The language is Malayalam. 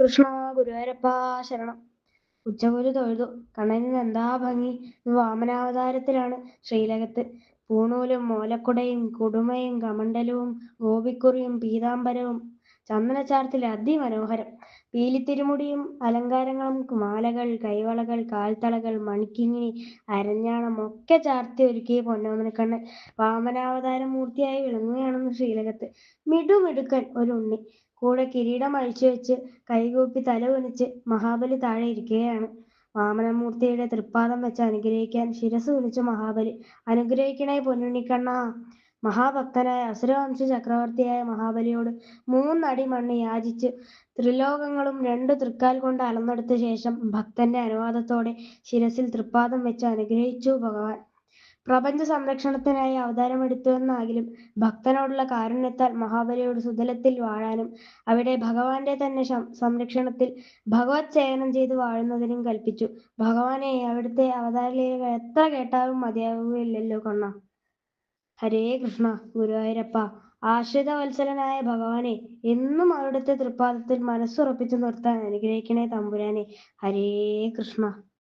കൃഷ്ണ ഗുരുവായൂരപ്പ ശരണം. ഉച്ചകൊരു തൊഴുതു. കണ്ണനിന് എന്താ ഭംഗി? വാമന വാമനാവതാരത്തിലാണ് ശ്രീലകത്ത്. പൂണൂലും മോലക്കുടയും കുടുമയും കമണ്ഡലവും ഗോപിക്കുറിയും പീതാംബരവും. ചന്ദനച്ചാർത്തിൽ അതിമനോഹരം. പീലിത്തിരുമുടിയും അലങ്കാരങ്ങളും മാലകൾ കൈവളകൾ കാൽത്തളകൾ മണിക്കിങ്ങിണി അരഞ്ഞാണം ഒക്കെ ചാർത്തി ഒരുക്കിയ പൊന്നോമനക്കണ്ണൻ വാമനാവതാര മൂർത്തിയായി വിളങ്ങുകയാണെന്ന് ശ്രീലകത്ത്. മിടുമിടുക്കൻ ഒരു ഉണ്ണി. കൂടെ കിരീടം അഴിച്ചു വെച്ച് കൈകൂപ്പി തല കുനിച്ച് മഹാബലി താഴെ ഇരിക്കുകയാണ്. വാമനമൂർത്തിയുടെ തൃപ്പാദം വെച്ച് അനുഗ്രഹിക്കാൻ ശിരസ് കുനിച്ച് മഹാബലി അനുഗ്രഹിക്കണേ പൊന്നുണ്ണിക്കണ്ണ. മഹാഭക്തനായ അസുരവംശ ചക്രവർത്തിയായ മഹാബലിയോട് മൂന്നടി മണ്ണ് യാചിച്ച് ത്രിലോകങ്ങളും രണ്ട് തൃക്കാൽ കൊണ്ട് അളന്നെടുത്ത ശേഷം ഭക്തന്റെ അനുവാദത്തോടെ ശിരസിൽ തൃപ്പാദം വെച്ച് അനുഗ്രഹിച്ചു ഭഗവാൻ. പ്രപഞ്ച സംരക്ഷണത്തിനായി അവതാരമെടുത്തുവെന്നാകിലും ഭക്തനോടുള്ള കാരുണ്യത്താൽ മഹാബലിയോട് സുതലത്തിൽ വാഴാനും അവിടെ ഭഗവാന്റെ തന്നെ സംരക്ഷണത്തിൽ ഭഗവത് സേവനം ചെയ്ത് വാഴുന്നതിനും കൽപ്പിച്ചു. ഭഗവാനെ അവിടുത്തെ അവതാരലീലകൾ എത്ര കേട്ടാലും മതിയാവുകയില്ലല്ലോ കണ്ണ. ഹരേ കൃഷ്ണ ഗുരുവായൂരപ്പ. ആശ്രിത വത്സലനായ ഭഗവാനെ എന്നും അവിടുത്തെ തൃപ്പാദത്തിൽ മനസ്സുറപ്പിച്ചു നിർത്താൻ അനുഗ്രഹിക്കണേ തമ്പുരാനെ. ഹരേ കൃഷ്ണ.